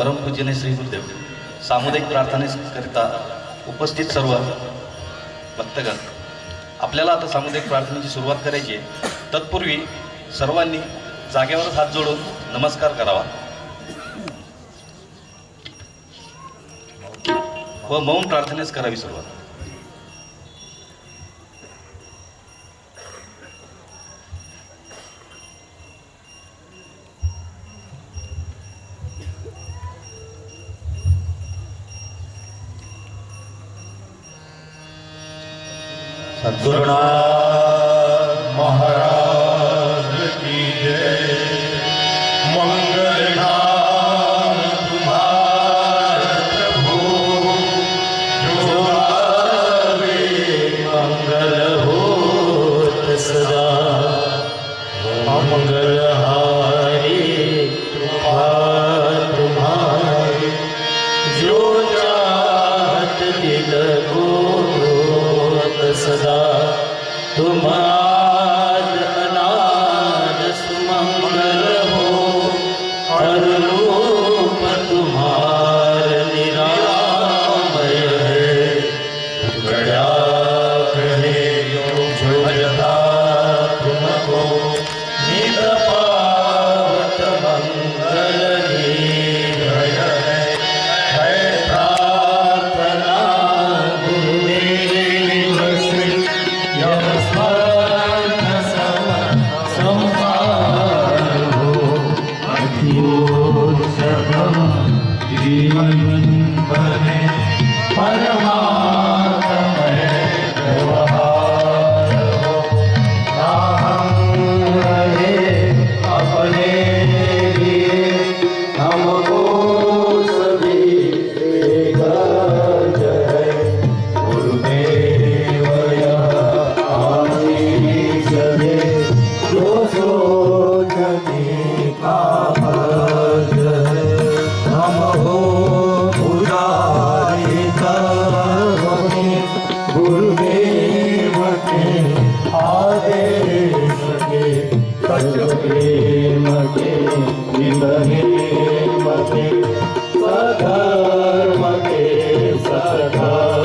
परमपूजने श्री गुरुदेव सामुदायिक प्रार्थनेकरिता उपस्थित सर्व भक्तगण. आपल्याला आता सामुदायिक प्रार्थनेची सुरुवात करायची आहे. तत्पूर्वी सर्वांनी जागेवर हात जोडून नमस्कार करावा. व मौन प्रार्थनेच करावी सुरुवात. Sadhguru सखा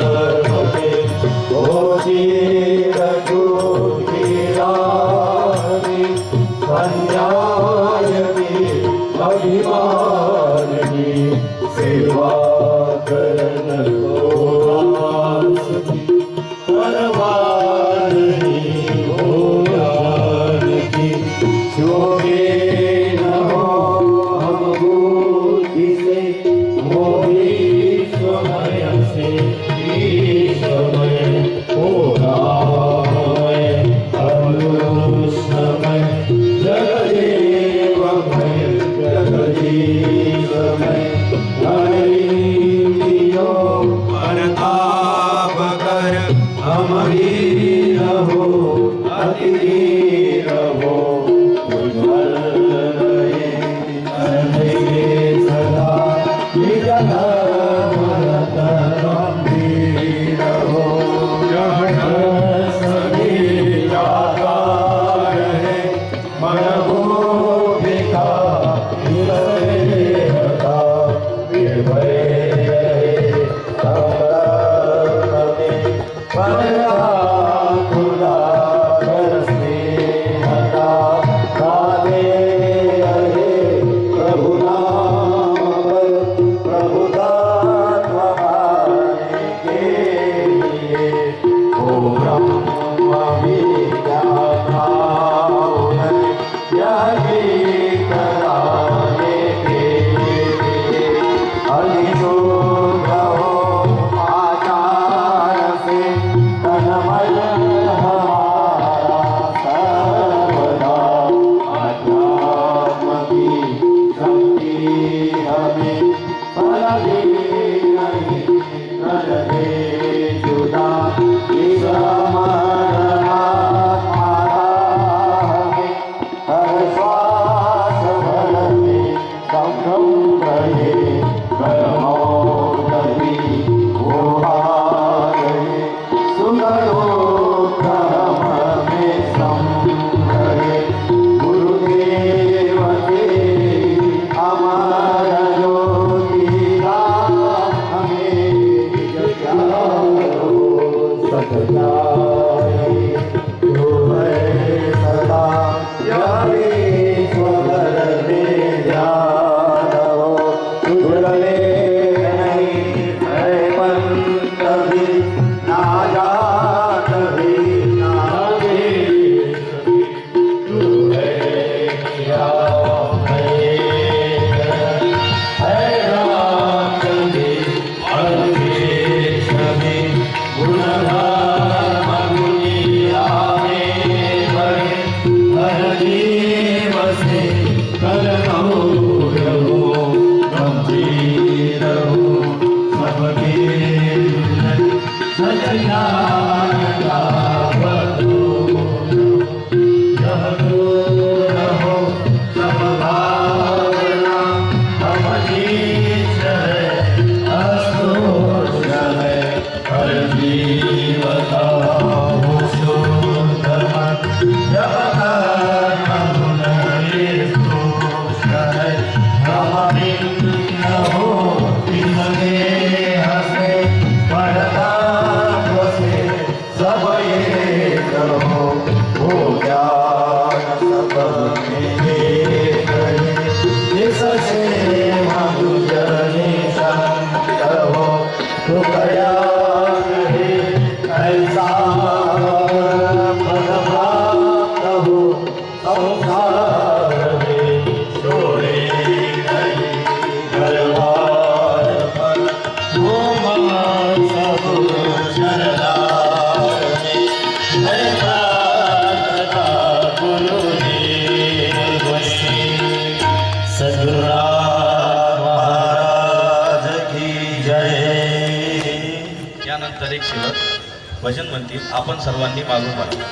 भजन म्हणतील, आपण सर्वांनी मागून म्हणा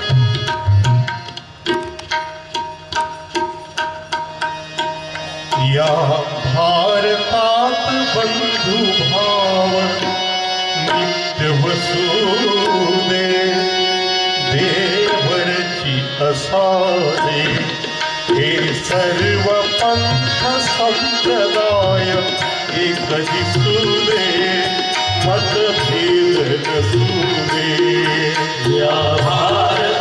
या भारतात बंधु भाव नित्य वसुदे देवरची असावे, हे सर्व पंथ संप्रदाय एक दिसू दे. मतभेद न सूरे या भारत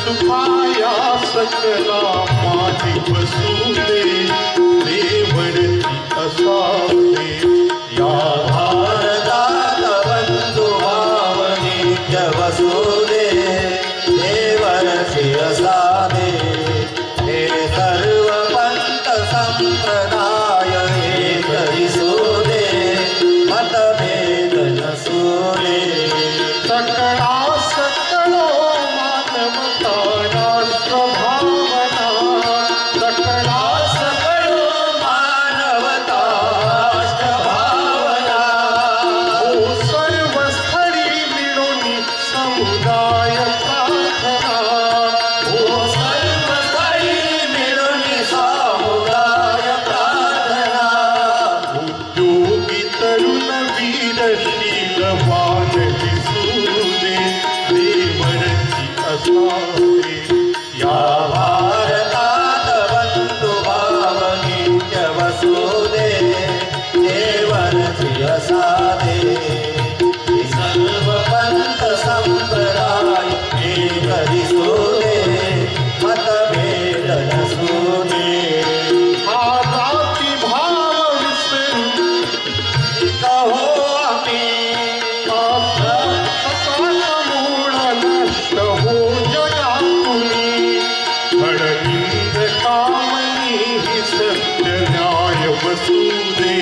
सुमाया सकला माटिपसुते वीर कामनी सत्य न्याय वसूदे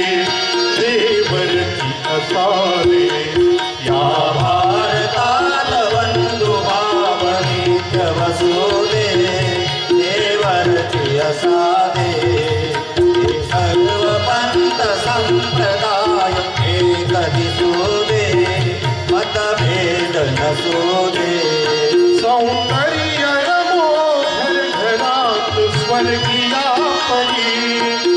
देवर की असारे या भारता वसूदे देवर की असारे सर्व पंत संप्रदाय मतभेद न सूदे Ramani.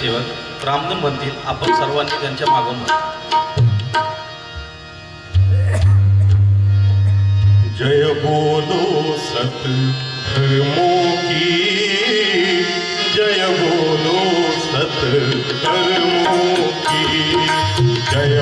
सेवक रामधन बनतील आपण सर्वांनी त्यांच्या मागून जय बोलो सत धर्मो की जय बोलो सत धर्मो की जय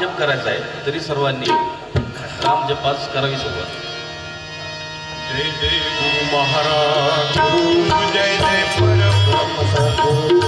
जप करायचा आहे तरी सर्वांनी राम जपास करावी सुरुवात. जय जय गुरु महाराज जय जय परब्रह्म सद्गुरु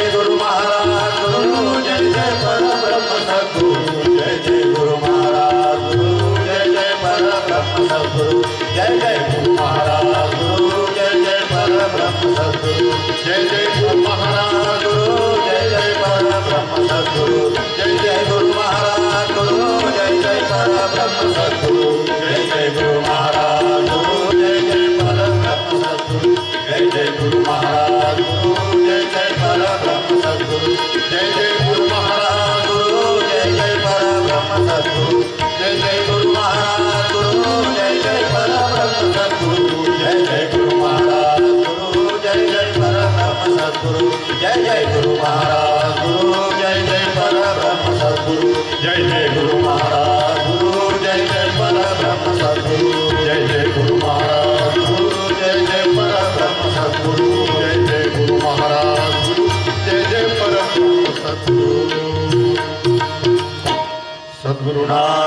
जय जय गुरु महाराज गुरु जय जय परम ब्रह्म सदगुरु। सद्गुरु, जय जय गुरु महाराज, गुरु, जय जय पर ब्रह्म सद्गुरु, जय जय गुरु महाराज, गुरु, जय जय पर ब्रह्म सद्गुरु, जय जय गुरु महाराज, गुरु, जय जय पर ब्रह्म सद्गुरु, जय जय गुरु महाराज, गुरु, जय जय पर ब्रह्म सद्गुरु। सद्गुरुनाथ